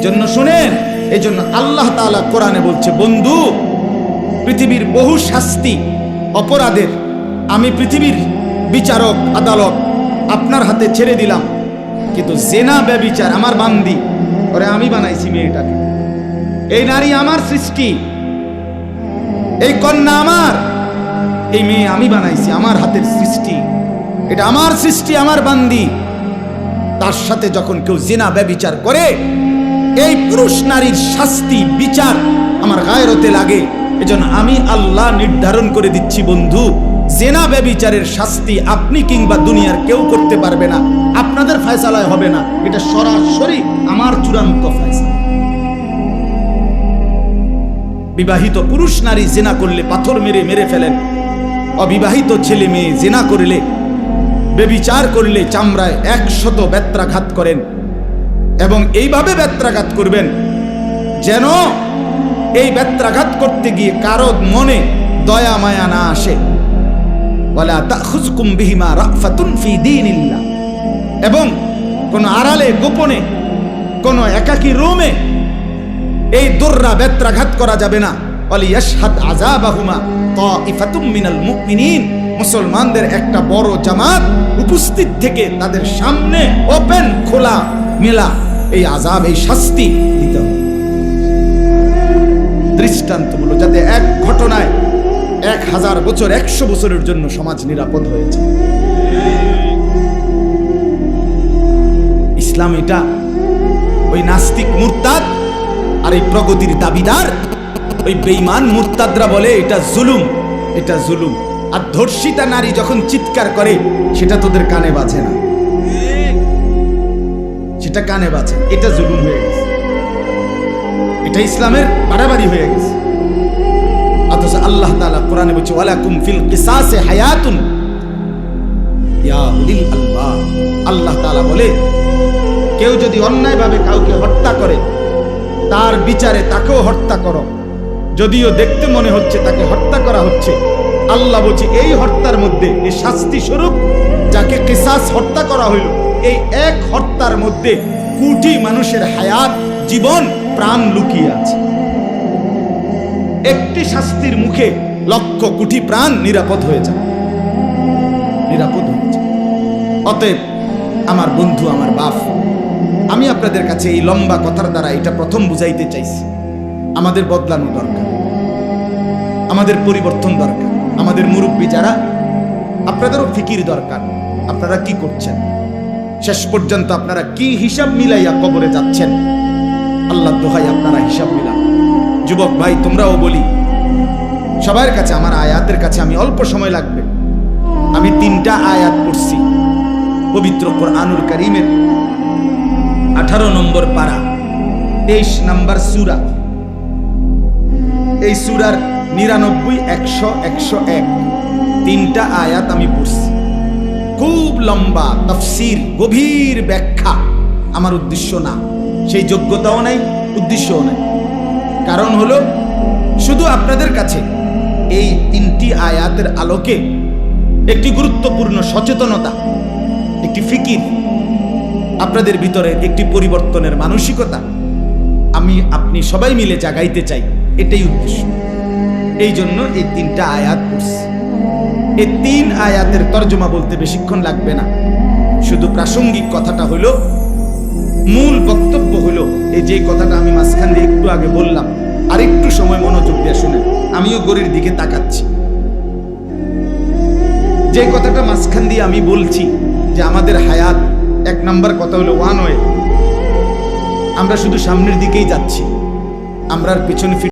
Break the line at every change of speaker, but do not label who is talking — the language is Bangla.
এজন্য শুনেন, এজন্য আল্লাহ তাআলা কোরআনে বলছে, বন্ধু, পৃথিবীর বহু শাস্তি, অপরাধের, আমি পৃথিবীর বিচারক, আদালত আপনার হাতে ছেড়ে দিলাম, কিন্তু জেনা ব্যবিচার আমার বান্দি, ওরে আমি বানাইছি মেয়েটাকে। এই নারী আমার সৃষ্টি, এই কন্যা আমার, এই মেয়ে আমি বানাইছি আমার হাতের সৃষ্টি, এটা আমার সৃষ্টি, আমার বান্দি। তার সাথে যখন কেউ জেনা ব্যবিচার করে এই পুরুষ নারীর শাস্তি, বিচার আমার গায়রতে লাগে। এজন্য আমি আল্লাহ নির্ধারণ করে দিচ্ছি, বন্ধু, জেনা ব্যবিচারের শাস্তি আপনি কিংবা দুনিয়ার কেউ করতে পারবে না। আপনাদের ফয়সালায় হবে না। এটা সরাসরি আমার চূড়ান্ত ফয়সালা। বিবাহিত পুরুষ নারী জেনা করলে পাথর মেরে মেরে ফেলেন। অবিবাহিত ছেলে মেয়ে জেনা করলে বেবিচার করলে চামড়ায় একশত ব্যত্রাঘাত করেন। এবং এইভাবে ব্যত্রাঘাত করবেন যেন এই ব্যত্রাঘাত করতে গিয়ে কারও মনে দয়া, মায়া না আসে। এবং কোন আড়ালে, গোপনে, কোন একাকী রুমে এই দোররা ব্যত্রাঘাত করা যাবে না। মুসলমানদের একটা বড় জামাত উপস্থিত থেকে তাদের সামনে ওপেন, খোলা, মেলা এই আজাব এই শাস্তি দিতে হবে। দৃষ্টান্তমূলক, যাতে এক ঘটনায় এক হাজার বছর, একশো বছরের জন্য সমাজ নিরাপদ হয়েছে। ইসলাম এটা ওই নাস্তিক মুরতাদ আর এই প্রগতির দাবিদার, ওই বেইমান মুরতাদরা বলে, এটা জুলুম এটা জুলুম। আর ধর্ষিতা নারী যখন চিৎকার করে, সেটা তোদের কানে বাজে না। সেটা কানে বাজে। এটা জুলুম হয়ে গেছে। এটা ইসলামের বাড়াবাড়ি হয়ে গেছে। অথচ আল্লাহ তাআলা কোরআনে বলছে, ওয়ালাকুম ফিল কিসাসে হায়াতুন। আল্লাহ তাআলা বলে, কেউ যদি অন্যায়ভাবে কাউকে হত্যা করে, তার বিচারে তাকেও হত্যা করো। যদিও দেখতে মনে হচ্ছে তাকে হত্যা করা হচ্ছে, আল্লাহ বলছে, এই হত্যার মধ্যে এই শাস্তি স্বরূপ যাকে কিসাস হত্যা করা হইল এই এক হত্যার মধ্যে কোটি মানুষের হায়াত, জীবন, প্রাণ লুকিয়ে আছে। একটি শাস্তির মুখে লক্ষ কোটি প্রাণ নিরাপদ হয়ে যায়। নিরাপদ হয়ে যায়। অতএব আমার বন্ধু, আমার বাপ, আমি আপনাদের কাছে এই লম্বা কথার দ্বারা এটা প্রথম বুঝাইতে চাইছি। আমাদের বদলানো দরকার। আমাদের পরিবর্তন দরকার। আমাদের মুরব্বী যারা, আপনাদেরও ফিকির দরকার। আপনারা কি করছেন? শেষ পর্যন্ত আপনারা কি হিসাব মিলাইয়া কবরে যাচ্ছেন? আল্লাহ দোহাই আপনারা হিসাব মিলান। যুবক ভাই, তোমরাও বলি, সবার কাছে, আমার আয়াতের কাছে আমি অল্প সময় লাগবে। আমি তিনটা আয়াত পড়ছি। পবিত্র কোরআনুল করিমের আঠারো নম্বর পারা, তেইশ নম্বর সুরা। এই সুরার নিরানব্বই, একশো একশো এক, তিনটা আয়াত আমি পড়ছি। খুব লম্বা, তফসির, গভীর ব্যাখ্যা। আমার উদ্দেশ্য না। সেই যোগ্যতাও নাই, উদ্দেশ্যও নাই। কারণ হলো, শুধু আপনাদের কাছে এই তিনটি আয়াতের আলোকে একটি গুরুত্বপূর্ণ সচেতনতা, একটি ফিকির, আপনাদের ভিতরে একটি পরিবর্তনের মানসিকতা, আমি, আপনি সবাই মিলে জাগাইতে চাই, এটাই উদ্দেশ্য। এই জন্য এই তিনটা আয়াত পড়ছি। এই তিন আয়াতের তর্জমা বলতে বেশিক্ষণ লাগবে না। শুধু প্রাসঙ্গিক কথাটা হলো মূল বক্তব্য হলো এই যে কথাটা আমি মাঝখান দিয়ে একটু আগে বললাম আর একটু সময় মনোযোগ দিয়ে শুনে আমিও গরির দিকে তাকাচ্ছি। যে কথাটা মাঝখান দিয়ে আমি বলছি, যে আমাদের হায়াত, এক নাম্বার কথা হলো ওয়ান ওয়ে। আমরা শুধু সামনের দিকেই যাচ্ছি আমরা আর পিছনে